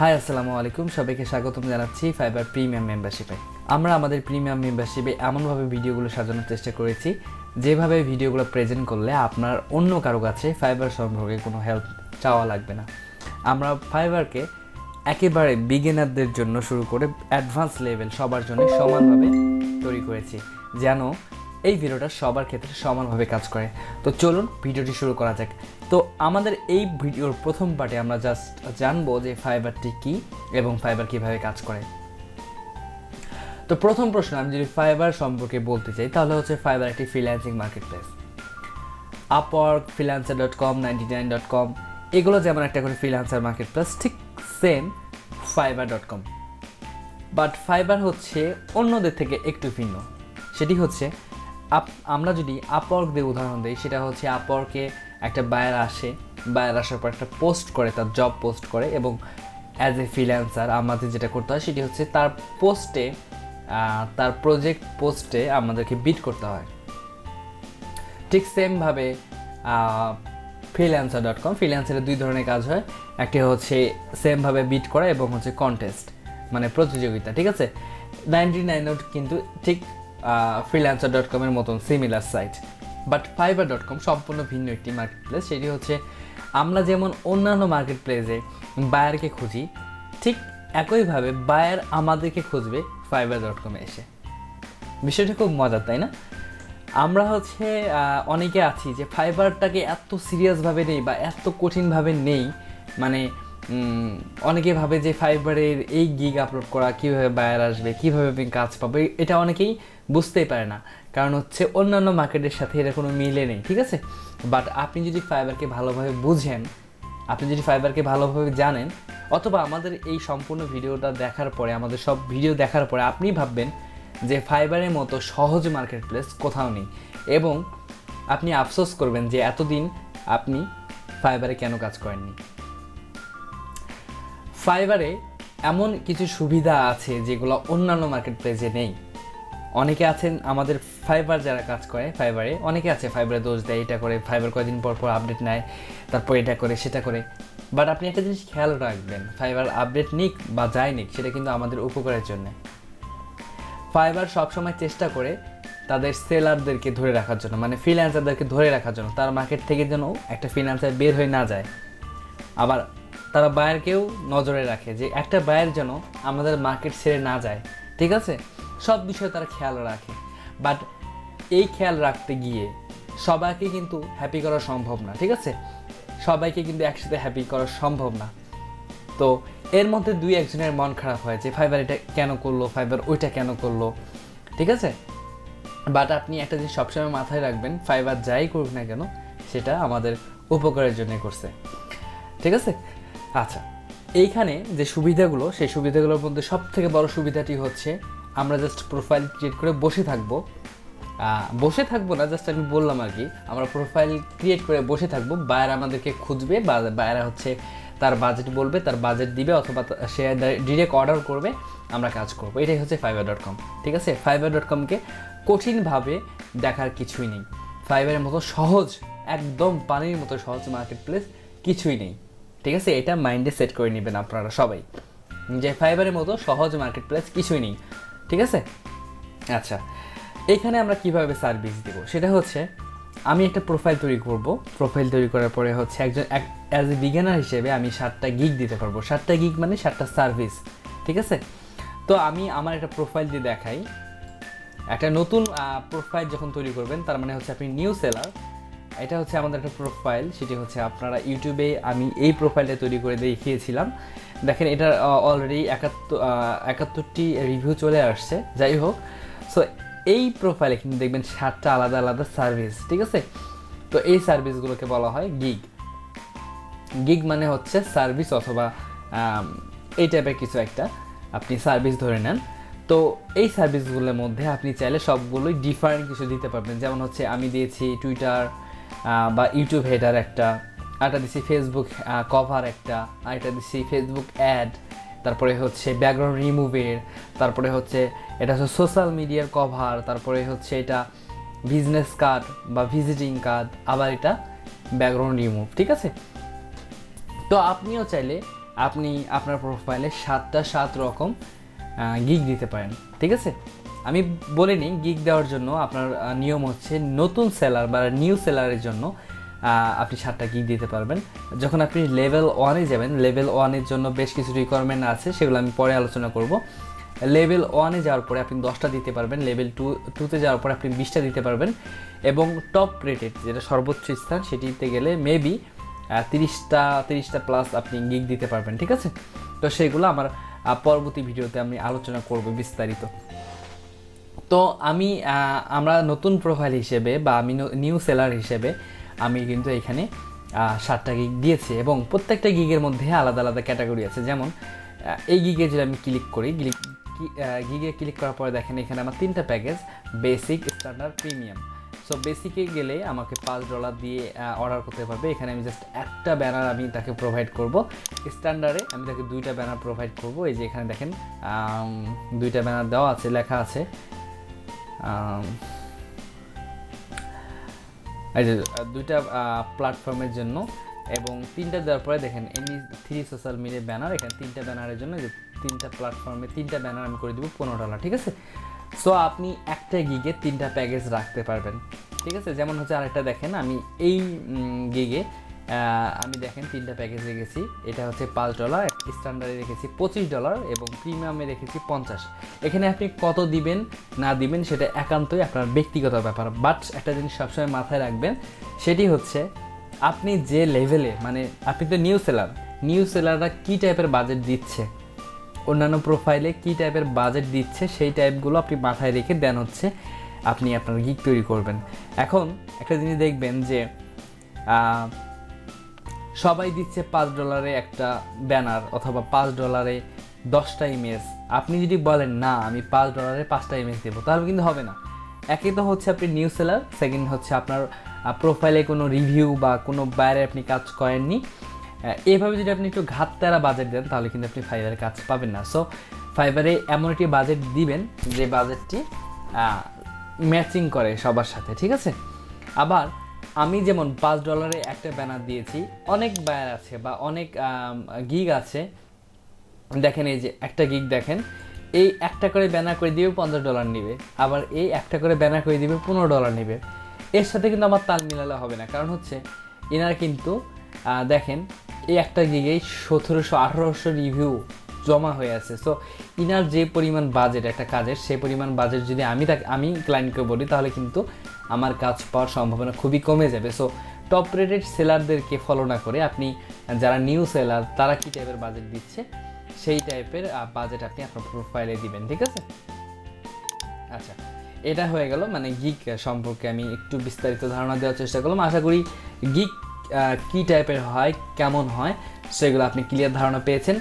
High আসসালামু আলাইকুম। সবাইকে স্বাগতম জানাচ্ছি ফাইবার প্রিমিয়াম মেম্বারশিপে আমরা আমাদের প্রিমিয়াম মেম্বারশিপে এমনভাবে ভিডিওগুলো সাজানোর চেষ্টা করেছি, যেভাবে ভিডিওগুলো প্রেজেন্ট করলে আপনার অন্য কারও কাছে ফাইবার সম্পর্কে কোনো হেল্প চাওয়া লাগবে না। আমরা ফাইবারকে একেবারে বিগিনারদের জন্য শুরু করে অ্যাডভান্স লেভেল সবার জন্য সমানভাবে তৈরি করেছি, যেন এই ভিডিওটা সবার ক্ষেত্রে সমানভাবে কাজ করে। তো চলুন ভিডিওটি শুরু করা যাক। তো আমাদের এই ভিডিওর প্রথম পার্টে আমরা জাস্ট জানব যে ফাইবারটি কী এবং ফাইবার কীভাবে কাজ করে। তো প্রথম প্রশ্ন, আমি যদি ফাইবার সম্পর্কে বলতে চাই, তাহলে হচ্ছে ফাইবার একটি freelancing market place Upwork Freelancer dot com ninety nine dot com এগুলো যেমন একটা করে ফ্রিল্যান্সার মার্কেট প্লেস ঠিক same Fiverr dot com but Fiverr হচ্ছে অন্যদের থেকে একটু ভিন্ন। সেটি হচ্ছে আপ আমরা যদি আপওয়ার্ক দিয়ে উদাহরণ দিই, সেটা হচ্ছে আপওয়ার্কে একটা বায়ার আসে বায়ার আসার পর একটা পোস্ট করে, তার জব পোস্ট করে এবং অ্যাজ এ ফ্রিল্যান্সার আমাদের যেটা করতে হয়, সেটি হচ্ছে তার পোস্টে তার প্রজেক্ট পোস্টে আমাদেরকে বিট করতে হয়। ঠিক সেমভাবে ফ্রিল্যান্সার ডট কম ফ্রিল্যান্সারের দুই ধরনের কাজ হয়। একটি হচ্ছে সেমভাবে বিট করা এবং হচ্ছে কন্টেস্ট মানে প্রতিযোগিতা, ঠিক আছে? নাইনটি নাইন কিন্তু ঠিক ফ্রিল্যান্সার ডট কমের মতন similar site but Fiverr dot com সম্পূর্ণ ভিন্ন একটি মার্কেট প্লেস সেটি হচ্ছে আমরা যেমন অন্যান্য মার্কেট প্লেসে বায়ারকে খুঁজি, ঠিক একইভাবে বায়ার আমাদেরকে খুঁজবে ফাইবার ডট কমে এসে। বিষয়টা খুব মজার, তাই না? আমরা হচ্ছে অনেকে আছি যে ফাইবারটাকে এত সিরিয়াসভাবে নেই বা এত কঠিনভাবে নেই মানে অনেকে ভাবে যে ফাইবারের এই গিগ আপলোড করা, কীভাবে বায়ার আসবে, কীভাবে আমি কাজ পাবো এটা অনেকেই বুঝতেই পারে না। কারণ হচ্ছে অন্যান্য মার্কেটের সাথে এটা কোনো মিলে নেই, ঠিক আছে? বাট আপনি যদি ফাইবারকে ভালোভাবে বুঝেন, আপনি যদি ফাইবারকে ভালোভাবে জানেন, অথবা আমাদের এই সম্পূর্ণ ভিডিওটা দেখার পরে, আমাদের সব ভিডিও দেখার পরে আপনি ভাববেন যে ফাইবারের মতো সহজ মার্কেট প্লেস কোথাও নেই। এবং আপনি আফসোস করবেন যে এতদিন আপনি ফাইবারে কেন কাজ করেননি? ফাইবারে এমন কিছু সুবিধা আছে যেগুলো অন্যান্য মার্কেট প্লেসে নেই। অনেকে আছেন, আমাদের ফাইবার যারা কাজ করে ফাইবারে অনেকে আছে ফাইবারে দোষ দেয়, এটা করে ফাইবার কয়েকদিন পর পর আপডেট নেয়, তারপর এটা করে, সেটা করে। বাট আপনি একটা জিনিস খেয়াল রাখবেন ফাইবার আপডেট নিক বা যাই নিক, সেটা কিন্তু আমাদের উপকারের জন্য। ফাইবার সবসময় চেষ্টা করে তাদের সেলারদেরকে ধরে রাখার জন্য মানে ফ্রিল্যান্সারদেরকে ধরে রাখার জন্য। তার মার্কেট থেকে যেন একটা ফ্রিল্যান্সার বের হয়ে না যায়। আবার তারা বায়ারকেও নজরে রাখে যে একটা বায়ার যেন আমাদের মার্কেট ছেড়ে না যায়। ঠিক আছে? সব বিষয়ে তারা খেয়াল রাখে। বাট এই খেয়াল রাখতে গিয়ে সবাইকে কিন্তু হ্যাপি করা সম্ভব না, ঠিক আছে? সবাইকে কিন্তু একসাথে হ্যাপি করা সম্ভব না। তো এর মধ্যে দুই একজনের মন খারাপ হয় যে, ফাইবার এটা কেন করল? ফাইবার ওইটা কেন করল? ঠিক আছে? বাট আপনি একটা জিনিস সবসময় মাথায় রাখবেন, ফাইবার যাই করুক না কেন, সেটা আমাদের উপকারের জন্য করছে। ঠিক আছে? আচ্ছা এইখানে যে সুবিধাগুলো, সেই সুবিধাগুলোর মধ্যে সব থেকে বড় সুবিধাটি হচ্ছে আমরা জাস্ট প্রোফাইল ক্রিয়েট করে বসে থাকব। বসে থাকব না জাস্ট আমি বললাম আর কি, আমরা প্রোফাইল ক্রিয়েট করে বসে থাকব বায়ার আমাদেরকে খুঁজবে, বা বায়ারা হচ্ছে তার বাজেট বলবে, তার বাজেট দিবে, অথবা সে ডিরেক্ট অর্ডার করবে, আমরা কাজ করব। এটাই হচ্ছে ফাইবার ডট কম ঠিক আছে? ফাইবার ডট কমকে কঠিনভাবে দেখার কিছুই নেই। ফাইবারের মতো সহজ, একদম পানির মতো সহজ মার্কেট প্লেস কিছুই নেই। ঠিক আছে? এটা মাইন্ডে সেট করে নেবেন আপনারা সবাই। যে ফাইবারের মতো সহজ মার্কেট প্লেস কিছুই নেই। ঠিক আছে? আচ্ছা এখানে আমরা কীভাবে সার্ভিস দেব? সেটা হচ্ছে, আমি একটা প্রোফাইল তৈরি করব। প্রোফাইল তৈরি করার পরে হচ্ছে একজন অ্যাজ এ বিজ্ঞানার হিসেবে আমি সাতটা গিগ দিতে পারব। সাতটা গিগ মানে সাতটা সার্ভিস ঠিক আছে? তো আমি আমার একটা প্রোফাইল দিয়ে দেখাই। একটা নতুন প্রোফাইল যখন তৈরি করবেন, তার মানে হচ্ছে আপনি নিউ সেলার এটা হচ্ছে আমাদের একটা প্রোফাইল সেটি হচ্ছে আপনারা ইউটিউবে আমি এই প্রোফাইলটা তৈরি করে দেখিয়েছিলাম। দেখেন এটার অলরেডি একাত্তর একাত্তরটি রিভিউ চলে আসছে, যাই হোক। সো এই প্রোফাইলে কিন্তু দেখবেন সাতটা আলাদা আলাদা সার্ভিস ঠিক আছে? তো এই সার্ভিসগুলোকে বলা হয় গিগ গিগ মানে হচ্ছে সার্ভিস অথবা এই টাইপের কিছু একটা আপনি সার্ভিস ধরে নেন। তো এই সার্ভিসগুলোর মধ্যে আপনি চাইলে সবগুলোই ডিফারেন্ট কিছু দিতে পারবেন। যেমন হচ্ছে আমি দিয়েছি টুইটার বা ইউটিউব হেডার একটা, আরেকটা দিচ্ছি ফেসবুক কভার একটা, আরেকটা দিচ্ছি ফেসবুক অ্যাড তারপরে হচ্ছে ব্যাকগ্রাউন্ড রিমুভের তারপরে হচ্ছে এটা হচ্ছে সোশ্যাল মিডিয়ার কভার তারপরে হচ্ছে এটা বিজনেস কার্ড বা ভিজিটিং কার্ড আবার এটা ব্যাকগ্রাউন্ড রিমুভ ঠিক আছে? তো আপনিও চাইলে আপনি আপনার প্রোফাইলে সাতটা সাত রকম গিগ দিতে পারেন, ঠিক আছে? আমি বলে নিই গিগ দেওয়ার জন্য আপনার নিয়ম হচ্ছে নতুন সেলার বা নিউ সেলারের জন্য আপনি সাতটা গিগ দিতে পারবেন। যখন আপনি লেভেল ওয়ানে যাবেন লেভেল ওয়ানের জন্য বেশ কিছু রিকোয়ারমেন্ট আছে, সেগুলো আমি পরে আলোচনা করব। লেভেল ওয়ানে যাওয়ার পরে আপনি দশটা দিতে পারবেন লেভেল টু টুতে যাওয়ার পরে আপনি বিশটা দিতে পারবেন। এবং টপ রেটেড যেটা সর্বোচ্চ স্থান, সেটিতে গেলে মেবি তিরিশটা তিরিশটা প্লাস আপনি গিগ দিতে পারবেন, ঠিক আছে? তো সেগুলো আমার পরবর্তী ভিডিওতে আমি আলোচনা করব বিস্তারিত। তো আমি আমরা নতুন প্রোফাইল হিসেবে বা আমি নিউ সেলার হিসেবে আমি কিন্তু এখানে সাতটা গিগ দিয়েছি এবং প্রত্যেকটা গিগের মধ্যে আলাদা আলাদা ক্যাটাগরি আছে। যেমন এই গিগে যদি আমি ক্লিক করি ক্লিক গিগে ক্লিক করার পরে দেখেন এখানে আমার তিনটা package basic standard premium so বেসিকে গেলে আমাকে পাঁচ ডলার দিয়ে অর্ডার করতে পারবে। এখানে আমি জাস্ট একটা ব্যানার আমি তাকে প্রোভাইড করব। স্ট্যান্ডার্ডে আমি তাকে দুইটা ব্যানার প্রোভাইড করব। এই যে এখানে দেখেন দুইটা ব্যানার দেওয়া আছে, লেখা আছে। যে দুইটা প্ল্যাটফর্মের জন্য এবং তিনটা দেওয়ার পরে দেখেন এমনি থ্রি সোশ্যাল মিডিয়া ব্যানার এখানে তিনটা ব্যানারের জন্য যে তিনটা প্ল্যাটফর্মে তিনটা ব্যানার আমি করে দেবো পনেরো ডলার ঠিক আছে? সো আপনি একটা গিগে তিনটা প্যাকেজ রাখতে পারবেন, ঠিক আছে? যেমন হচ্ছে আরেকটা দেখেন, আমি এই গিগে আমি দেখেন তিনটা প্যাকেজ রেখেছি। এটা হচ্ছে পাঁচ ডলার স্ট্যান্ডার্ডে রেখেছি পঁচিশ ডলার এবং প্রিমিয়ামে রেখেছি পঞ্চাশ। এখানে আপনি কত দিবেন, না দিবেন, সেটা একান্তই আপনার ব্যক্তিগত ব্যাপার। বাট একটা জিনিস সবসময় মাথায় রাখবেন, সেটি হচ্ছে আপনি যে লেভেলে মানে আপনি তো নিউ সেলার নিউ সেলাররা কী টাইপের বাজেট দিচ্ছে? অন্যান্য প্রোফাইলে কী টাইপের বাজেট দিচ্ছে? সেই টাইপগুলো আপনি মাথায় রেখে দেন হচ্ছে আপনি আপনার গিক তৈরি করবেন। এখন একটা জিনিস দেখবেন যে সবাই দিচ্ছে পাঁচ ডলারে একটা ব্যানার অথবা পাঁচ ডলারে দশটা ইমেজ আপনি যদি বলেন, না, আমি পাঁচ ডলারে পাঁচটা ইমেজ দেবো, তাহলে কিন্তু হবে না। একে তো হচ্ছে আপনি নিউ সেলার সেকেন্ড হচ্ছে আপনার প্রোফাইলে কোনো রিভিউ বা কোনো বাইরে আপনি কাজ করেননি। এভাবে যদি আপনি একটু ঘাটতারা বাজেট দেন, তাহলে কিন্তু আপনি ফাইবারে কাজ পাবেন না। সো ফাইবারে এমন একটি বাজেট দিবেন, যে বাজেটটি ম্যাচিং করে সবার সাথে, ঠিক আছে? আবার আমি যেমন পাঁচ ডলারে একটা ব্যানার দিয়েছি, অনেক ব্যানার আছে বা অনেক গিগ আছে। দেখেন এই যে একটা গিগ দেখেন, এই একটা করে ব্যানার করে দিবে পঞ্চাশ ডলার নিবে, আবার এই একটা করে ব্যানার করে দিবে পনেরো ডলার নিবে। এর সাথে কিন্তু আমার তাল মিলালে হবে না, কারণ হচ্ছে এনারা কিন্তু দেখেন এই একটা গিগেই সতেরোশো আঠারোশো রিভিউ জমা হয়ে আছে। সো ইনার যে পরিমাণ বাজেট একটা কাজের, সেই পরিমাণ বাজেট যদি আমি তাকে, আমি ক্লায়েন্টকে বলি, তাহলে কিন্তু আমার কাজ পাওয়ার সম্ভাবনা খুবই কমে যাবে। সো টপ রেটেড সেলারদেরকে ফলো না করে আপনি, যারা নিউ সেলার তারা কী টাইপের বাজেট দিচ্ছে? সেই টাইপের বাজেট আপনি আপনার প্রোফাইলে দিবেন, ঠিক আছে? আচ্ছা এটা হয়ে গেল মানে গিক সম্পর্কে আমি একটু বিস্তারিত ধারণা দেওয়ার চেষ্টা করলাম। আশা করি গিক কী টাইপের হয়, কেমন হয়, সেগুলো আপনি ক্লিয়ার ধারণা পেয়েছেন।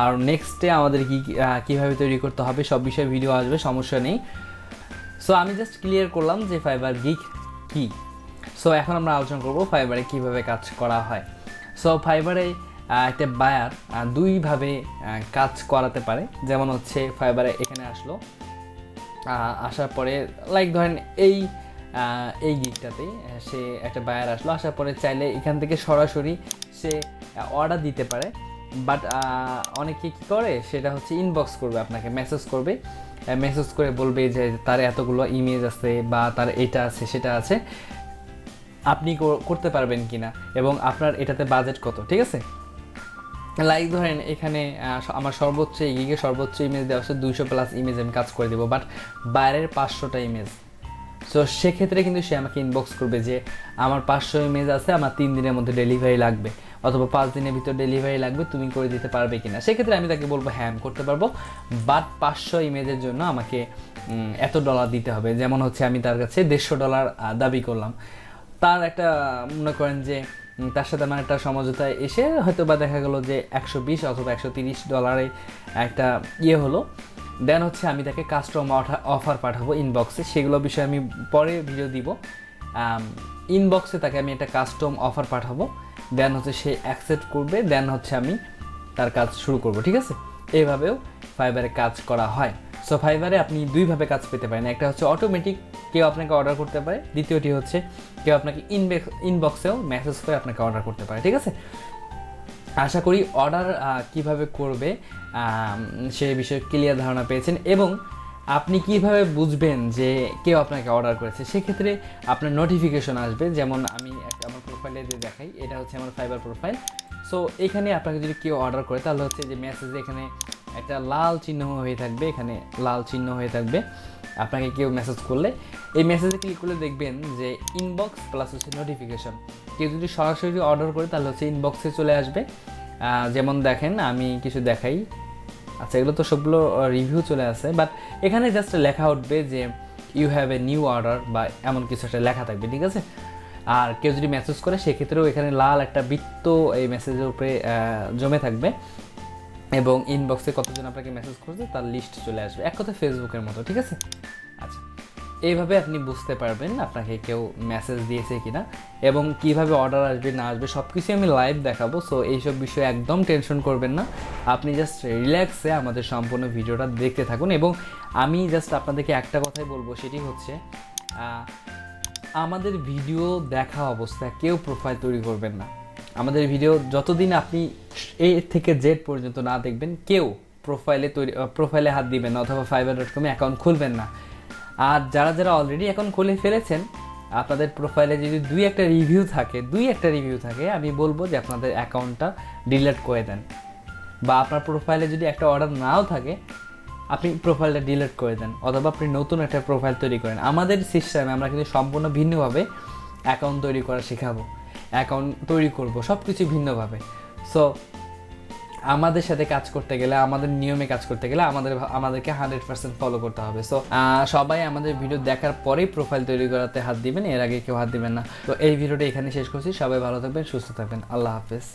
আর নেক্সটে আমাদের গিক কীভাবে তৈরি করতে হবে সব বিষয়ে ভিডিও আসবে, সমস্যা নেই। সো আমি জাস্ট ক্লিয়ার করলাম যে ফাইবার গিক কি। সো এখন আমরা আলোচনা করব ফাইবারে কীভাবে কাজ করা হয়। সো ফাইবারে একটা বায়ার দুইভাবে কাজ করাতে পারে। যেমন হচ্ছে ফাইবারে এখানে আসলো। আসার পরে লাইক ধরেন এই এই গিকটাতেই সে একটা বায়ার আসলো। আসার পরে চাইলে এখান থেকে সরাসরি সে অর্ডার দিতে পারে। বাট অনেকে কী করে? সেটা হচ্ছে ইনবক্স করবে আপনাকে মেসেজ করবে। মেসেজ করে বলবে যে তার এতগুলো ইমেজ আছে বা তার এটা আছে, সেটা আছে। আপনি করতে পারবেন কিনা? এবং আপনার এটাতে বাজেট কত, ঠিক আছে? লাইক ধরেন, এখানে আমার সর্বোচ্চ গিগে সর্বোচ্চ ইমেজ দেওয়া হচ্ছে দুইশো প্লাস ইমেজ আমি কাজ করে দেবো। বাট বাইরের পাঁচশোটা ইমেজ সো সেক্ষেত্রে কিন্তু সে আমাকে ইনবক্স করবে যে, আমার পাঁচশো ইমেজ আছে, আমার তিন দিনের মধ্যে ডেলিভারি লাগবে। অথবা পাঁচ দিনের ভিতর ডেলিভারি লাগবে, তুমি করে দিতে পারবে কিনা? সেক্ষেত্রে আমি তাকে বলব হ্যাঁ আমি করতে পারব। বাট পাঁচশো ইমেজের জন্য আমাকে এত ডলার দিতে হবে। যেমন হচ্ছে, আমি তার কাছে দেড়শো ডলার দাবি করলাম। তার একটা, মনে করেন যে তার সাথে আমার একটা সমঝোতায় এসে হয়তো বা দেখা গেলো যে, একশো বিশ অথবা একশো তিরিশ ডলারে একটা ইয়ে হলো। দেন হচ্ছে আমি তাকে কাস্টম অফার পাঠাবো ইনবক্সে সেগুলো বিষয়ে আমি পরে ভিডিও দিব। ইনবক্সে তাকে আমি একটা কাস্টম অফার পাঠাবো। দেন হচ্ছে সে অ্যাকসেপ্ট করবে। দেন হচ্ছে আমি তার কাজ শুরু করব। ঠিক আছে? এইভাবেও ফাইবারে কাজ করা হয়। সো ফাইবারে আপনি দুইভাবে কাজ পেতে পারেন। একটা হচ্ছে অটোমেটিক কেউ আপনাকে অর্ডার করতে পারে। দ্বিতীয়টি হচ্ছে কেউ আপনাকে ইনবক্স ইনবক্সেও মেসেজ করে আপনাকে অর্ডার করতে পারে। ঠিক আছে? আশা করি অর্ডার কীভাবে করবে সে বিষয়ে ক্লিয়ার ধারণা পেয়েছেন এবং আপনি কীভাবে বুঝবেন যে কেউ আপনাকে অর্ডার করেছে, সেক্ষেত্রে আপনার নোটিফিকেশন আসবে। যেমন আমি একটা আমার প্রোফাইলে যে দেখাই, এটা হচ্ছে আমার ফাইবার প্রোফাইল সো এখানে আপনাকে যদি কেউ অর্ডার করে, তাহলে হচ্ছে যে মেসেজে এখানে একটা লাল চিহ্ন হয়ে থাকবে, এখানে লাল চিহ্ন হয়ে থাকবে। আপনাকে কেউ মেসেজ করলে, এই মেসেজে ক্লিক করলে দেখবেন যে ইনবক্স প্লাস হচ্ছে নোটিফিকেশন কেউ যদি সরাসরি অর্ডার করে, তাহলে হচ্ছে ইনবক্সে চলে আসবে। যেমন দেখেন, আমি কিছু দেখাই। আচ্ছা এগুলো তো সবগুলো রিভিউ চলে আসে। বাট এখানে জাস্ট লেখা উঠবে যে you have a new order বা এমন কিছু একটা লেখা থাকবে, ঠিক আছে? আর কেউ যদি মেসেজ করে, সেক্ষেত্রেও এখানে লাল একটা বৃত্ত এই মেসেজের উপরে জমে থাকবে। এবং ইনবক্সে কতজন আপনাকে মেসেজ করছে, তার লিস্ট চলে আসবে। এক কথা ফেসবুকের মতো, ঠিক আছে? এইভাবে আপনি বুঝতে পারবেন আপনাকে কেউ মেসেজ দিয়েছে কিনা এবং কীভাবে অর্ডার আসবে, না আসবে সব কিছুই আমি লাইভ দেখাবো। সো এইসব বিষয়ে একদম টেনশন করবেন না। আপনি জাস্ট রিল্যাক্সে আমাদের সম্পূর্ণ ভিডিওটা দেখতে থাকুন এবং আমি জাস্ট আপনাদেরকে একটা কথাই বলব, সেটি হচ্ছে আমাদের ভিডিও দেখা অবস্থায় কেউ প্রোফাইল তৈরি করবেন না। আমাদের ভিডিও যতদিন আপনি এ থেকে জেড পর্যন্ত না দেখবেন, কেউ প্রোফাইলে তৈরি প্রোফাইলে হাত দিবেন না অথবা ফাইবার ডট কমে অ্যাকাউন্ট খুলবেন না। আর যারা যারা অলরেডি অ্যাকাউন্ট খুলে ফেলেছেন, আপনাদের প্রোফাইলে যদি দুই একটা রিভিউ থাকে, দুই একটা রিভিউ থাকে, আমি বলব যে আপনাদের অ্যাকাউন্টটা ডিলিট করে দেন। বা আপনার প্রোফাইলে যদি একটা অর্ডার নাও থাকে, আপনি প্রোফাইলটা ডিলিট করে দেন, অথবা আপনি নতুন একটা প্রোফাইল তৈরি করেন। আমাদের সিস্টেমে আমরা কিন্তু সম্পূর্ণ ভিন্নভাবে অ্যাকাউন্ট তৈরি করা শেখাবো অ্যাকাউন্ট তৈরি করব সব কিছু ভিন্নভাবে। সো আমাদের সাথে কাজ করতে গেলে, আমাদের নিয়মে কাজ করতে গেলে আমাদের আমাদেরকে হান্ড্রেড পার্সেন্ট ফলো করতে হবে। সো সবাই আমাদের ভিডিও দেখার পরেই প্রোফাইল তৈরি করাতে হাত দিবেন, এর আগে কেউ হাত দিবেন না। তো এই ভিডিওটা এখানে শেষ করছি। সবাই ভালো থাকবেন, সুস্থ থাকবেন। আল্লাহ হাফেজ।